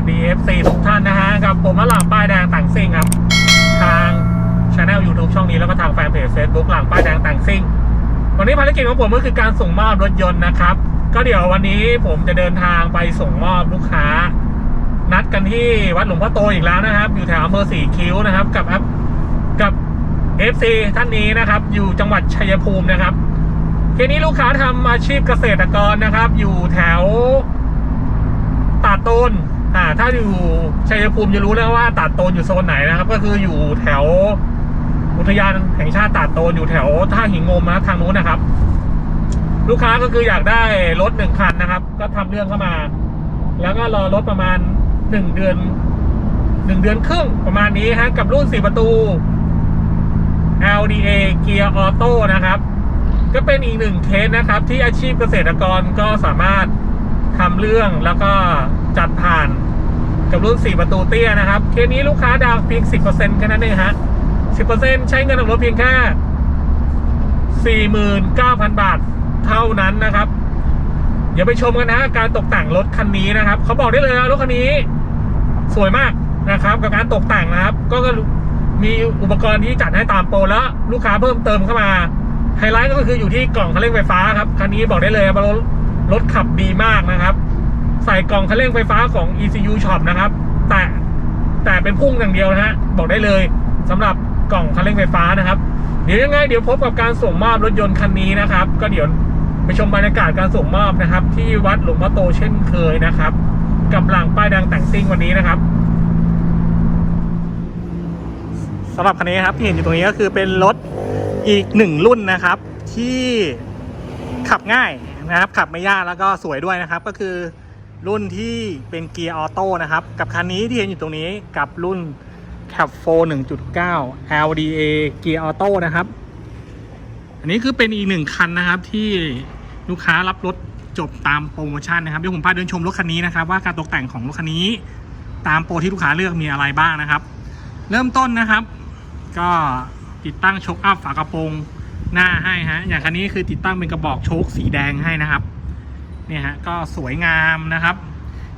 วัสดี FC ทุกท่านนะฮะ กับผมมะหลังป้ายแดงต่างซิ่งครับ ทางช anel YouTube ช่องนี้แล้วก็ทางแฟนเพจ Facebook หลังป้ายแดงต่างซิ่ง วันนี้ภารกิจของผมก็คือการส่งมอบรถยนต์นะครับ ก็เดี๋ยววันนี้ผมจะเดินทางไปส่งมอบลูกค้า นัดกันที่วัดหลวงพ่อโตอีกแล้วนะครับ อยู่แถวอำเภอสีคิ้วนะครับ กับกับ FC ท่านนี้นะครับ อยู่จังหวัดชัยภูมินะครับทีนี้ลูกค้าทำอาชีพเกษตรกรนะครับ อยู่แถวตาดโตน อ่าถ้าอยู่ชัยภูมิจะรู้แล้วว่าตาดโตนอยู่โซนไหนนะครับ ก็คืออยู่แถวอุทยานแห่งชาติตาดโตนอยู่แถวท่าหิงงมนะทางนู้นนะครับ ลูกค้าก็คืออยากได้รถหนึ่งคันนะครับ ก็ทำเรื่องเข้ามา แล้วก็รอรถประมาณหนึ่งเดือนหนึ่งเดือนครึ่งประมาณนี้ฮะกับรุ่นสี่ประตู LDA เกียร์ออโต้นะครับ ก็เป็นอีกหนึ่งเคสนะครับ ที่อาชีพเกษตรกรก็สามารถทำเรื่องแล้วก็ จัดผ่านกับรุ่น 4 ประตูเตี้ยนะครับ เคสนี้ลูกค้าดาวน์เพียง 10%แค่นั้นเองฮะ 10%ใช้เงินออกรถเพียงแค่ 49,000 บาทเท่านั้นนะครับ เดี๋ยวไปชมกันนะฮะการตกแต่งรถคันนี้นะครับ เขาบอกได้เลยนะรถคันนี้ สวยมากนะครับ กับการตกแต่งนะครับ ก็มีอุปกรณ์ที่จัดให้ตามโปรแล้ว ลูกค้าเพิ่มเติมเข้ามาไฮไลท์ก็คืออยู่ที่กล่องคันเร่งไฟฟ้าครับคันนี้บอกได้เลยว่ารถรถขับดีมากนะครับ ใส่กล่องคันเร่งไฟฟ้าของ ECU Shop นะครับ แต่แต่เป็นพุ่งอย่างเดียวนะฮะบอกได้เลยสำหรับกล่องคันเร่งไฟฟ้านะครับ เดี๋ยวยังไงเดี๋ยวพบกับการส่งมอบรถยนต์คันนี้นะครับ ก็เดี๋ยวไปชมบรรยากาศการส่งมอบนะครับ ที่วัดหลวงพ่อโตเช่นเคยนะครับ กับหลังป้ายแดงแต่งซิ่งวันนี้นะครับสำหรับคันนี้ครับที่เห็นอยู่ตรงนี้ก็คือเป็นรถอีกหนึ่งรุ่นนะครับ ที่ขับง่ายนะครับ ขับไม่ยากแล้วก็สวยด้วยนะครับ ก็คือ รุ่นที่เป็นเกียร์ออโต้นะครับ กับคันนี้ที่เห็นอยู่ตรงนี้กับรุ่น Cap 4 1.9 LDA เกียร์ออโต้นะครับ อันนี้คือเป็นอีกหนึ่งคันนะครับที่ลูกค้ารับรถจบตามโปรโมชั่นนะครับเดี๋ยวผมพาเดินชมรถคันนี้นะครับ ว่าการตกแต่งของรถคันนี้ ตามโปรที่ลูกค้าเลือกมีอะไรบ้างนะครับ เริ่มต้นนะครับ ก็ติดตั้งโชคอัพฝากระโปรงหน้าให้ฮะอย่างคันนี้คือติดตั้งเป็นกระบอกโชคสีแดงให้นะครับ เนี่ยฮะก็สวยงามนะครับ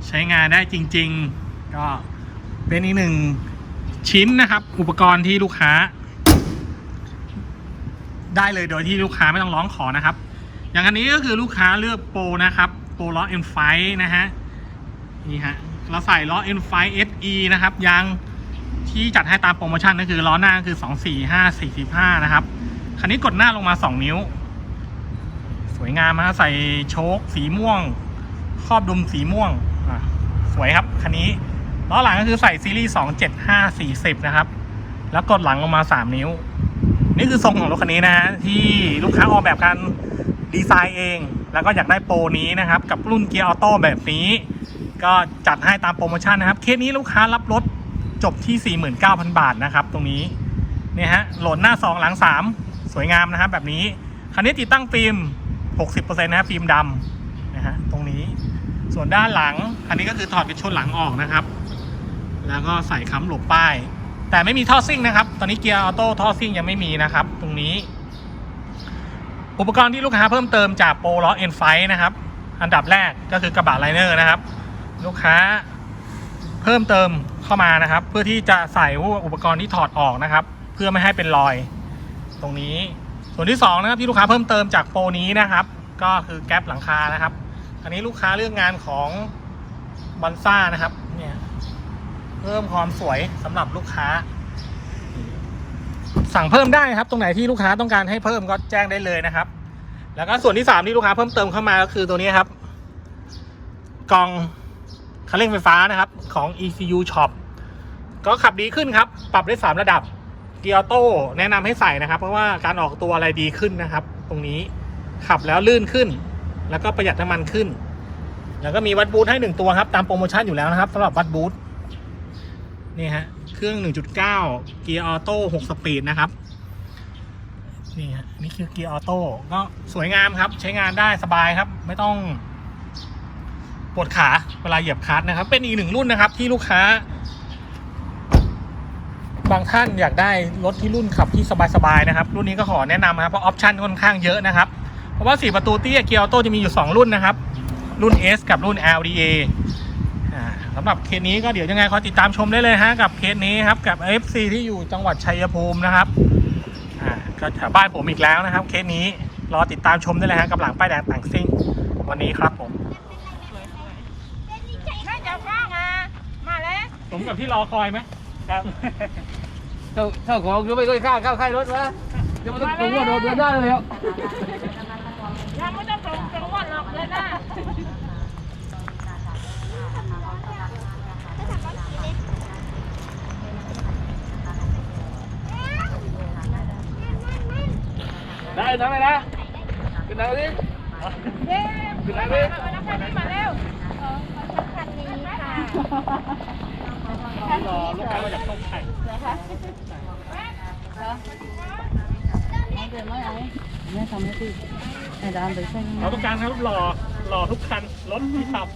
ใช้งานได้จริง ๆ ก็เป็นอีกหนึ่งชิ้นนะครับ อุปกรณ์ที่ลูกค้า ได้เลยโดยที่ลูกค้าไม่ต้องร้องขอนะครับ อย่างอันนี้ก็คือลูกค้าเลือกโปรนะครับโปรล้อเอ็นไฟนะฮะนี่ฮะเราใส่ล้อเอ็นไฟ SE นะครับยางที่จัดให้ตามโปรโมชั่นก็คือล้อหน้าคือ 2 4 5 4 5 นะครับ คันนี้กดหน้าลงมา 2 นิ้ว วยงามนะใส่โชคสีม่วง ครอบดุมสีม่วงสวยครับคันนี้ล้อหลังก็คือใส่ซีรีส์2 7 5 40 นะครับ แล้วกดหลังลงมา 3 นิ้ว นี่คือทรงของรถคันนี้นะฮะที่ลูกค้าออกแบบการดีไซน์เอง แล้วก็อยากได้โปรนี้นะครับ กับรุ่นเกียร์ออโต้แบบนี้ ก็จัดให้ตามโปรโมชั่นนะครับ เคสนี้ลูกค้ารับรถจบที่ 49,000 บาทนะครับ ตรงนี้เนี่ยฮะโหลดหน้า 2 หลัง 3 สวยงามนะครับแบบนี้ คันนี้ติดตั้งฟิล์ม 60%นะครับฟิล์มดำนะฮะตรงนี้ ส่วนด้านหลังคันนี้ก็คือถอดกระชนหลังออกนะครับ แล้วก็ใส่ค้ำหลบป้าย แต่ไม่มีท่อซิ่งนะครับ ตอนนี้เกียร์ออโต้ท่อซิ่งยังไม่มีนะครับ ตรงนี้ อุปกรณ์ที่ลูกค้าเพิ่มเติมจากโปรล้อเอ็นไฟนะครับ อันดับแรกก็คือกระบะไลเนอร์นะครับ ลูกค้าเพิ่มเติมเข้ามานะครับ เพื่อที่จะใส่อุปกรณ์ที่ถอดออกนะครับ เพื่อไม่ให้เป็นรอย ตรงนี้ ส่วนที่สองนะครับที่ลูกค้าเพิ่มเติมจากโปรนี้นะครับ ก็คือแก๊ปหลังคานะครับ อันนี้ลูกค้าเลือกงานของบันซ่านะครับเนี่ยเพิ่มความสวยสำหรับลูกค้า สั่งเพิ่มได้ครับ ตรงไหนที่ลูกค้าต้องการให้เพิ่มก็แจ้งได้เลยนะครับ แล้วก็ส่วนที่สามที่ลูกค้าเพิ่มเติมเข้ามาก็คือตัวนี้ครับ กล่องคันเร่งไฟฟ้านะครับของ ECU Shop ก็ขับดีขึ้นครับ ปรับได้ 3 ระดับ เกียร์ออโต้แนะนำให้ใส่นะครับ เพราะว่าการออกตัวอะไรดีขึ้นนะครับ ตรงนี้ขับแล้วลื่นขึ้น แล้วก็ประหยัดน้ำมันขึ้น แล้วก็มีวัดบูทให้1ตัวครับ ตามโปรโมชั่นอยู่แล้วนะครับสำหรับวัดบูทนี่ฮะเครื่อง 1.9 เกียร์ออโต้6สปีดนะครับนี่ฮะนี่คือเกียร์ออโต้ก็สวยงามครับ ใช้งานได้สบายครับ ไม่ต้องปวดขาเวลาเหยียบคลัตช์นะครับ เป็นอีกหนึ่งรุ่นนะครับที่ลูกค้า บางท่านอยากได้รถที่รุ่นขับที่สบายๆนะครับ รุ่นนี้ก็ขอแนะนำนะครับเพราะออปชันค่อนข้างเยอะนะครับ เพราะว่า 4 ประตูเตี้ยเกียร์ออโต้จะมีอยู่ 2 รุ่นนะครับ รุ่น S กับรุ่น LDA อ่าสำหรับเคสนี้ก็เดี๋ยวยังไงคอยติดตามชมได้เลยฮะกับเคสนี้ครับกับ FC ที่อยู่จังหวัดชัยภูมินะครับอ่าก็แถวบ้านผมอีกแล้วนะครับ เคสนี้รอติดตามชมได้เลยฮะกับหลังป้ายแดงแต่งซิ่งวันนี้ครับผมแม่จะฟ้ามามาแล้วสมกับที่รอคอยไหมครับ เจ้าเจ้าของคือไม่เคยข้าเข้าค่ายรถวะจะมาต้องตรงว่าโดนเดือนหน้าเลยครับยังไม่ต้องส่งจังหวัดหรอกเลยนะได้นะไหมนะขึ้นไหนดิเย้ขึ้นมาเลยมาแล้วคันนี้มาแล้วคันนี้ค่ะ รอลูกค้ามาจากต้มไข่เดือนไม่เอาแม่ทำให้พี่ไอ้ดามไปใช่ไหมเราต้องการครับรอรอทุกคันรถที่ขับ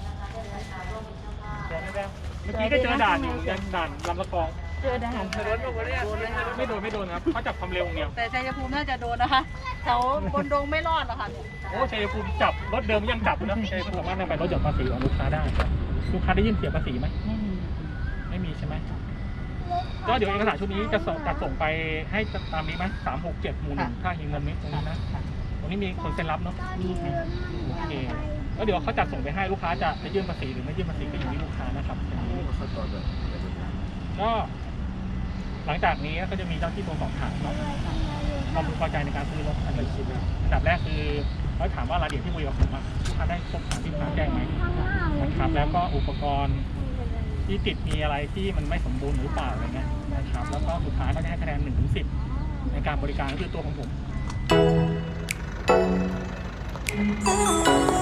เดี๋ยวนะแบมเมื่อกี้ก็เจอด่านอยู่ยังด่านลำตะกองเจอด่านไม่โดนไม่โดนครับเขาจับความเร็วอย่างเดียวแต่ชัยภูมิน่าจะโดนนะคะแถวบนดงไม่รอดหรอกค่ะโอ้ชัยภูมิจับรถเดิมยังจับนะชัยภูมิสามารถนำไปลดหย่อนภาษีของลูกค้าได้ครับลูกค้าได้ยินเสียภาษีไหมไม่ มีไม่มีใช่ไหมก็เดี๋ยวเอกสารชุดนี้จะส่งจัดส่งไปให้ตามนี้ไหมสามหกเจ็ดหมู่หนึ่งท่าหินเงินนี้ตรงนี้นะตรงนี้มีคนเซ็นรับเนาะมีค่ะโอเคแล้วเดี๋ยวเขาจัดส่งไปให้ลูกค้าจะจะยื่นภาษีหรือไม่ยื่นภาษีก็อยู่ที่ลูกค้านะครับก็หลังจากนี้ก็จะมีเจ้าที่ตรงสองถามเนาะความพึงพอใจในการซื้อรถอันนี้อันดับแรกคือเขาถามว่ารายละเอียดที่คุยกับผมอะลูกค้าได้ครบตามที่ลูกค้าแจ้งไหมนะครับแล้วก็อุปกรณ์ ที่ติดมีอะไรที่มันไม่สมบูรณ์หรือเปล่าอะไรเงี้ยนะครับแล้วก็สุดท้ายก็จะให้คะแนนหนึ่งถึงสิบในการบริการก็คือตัวของผม Ooh.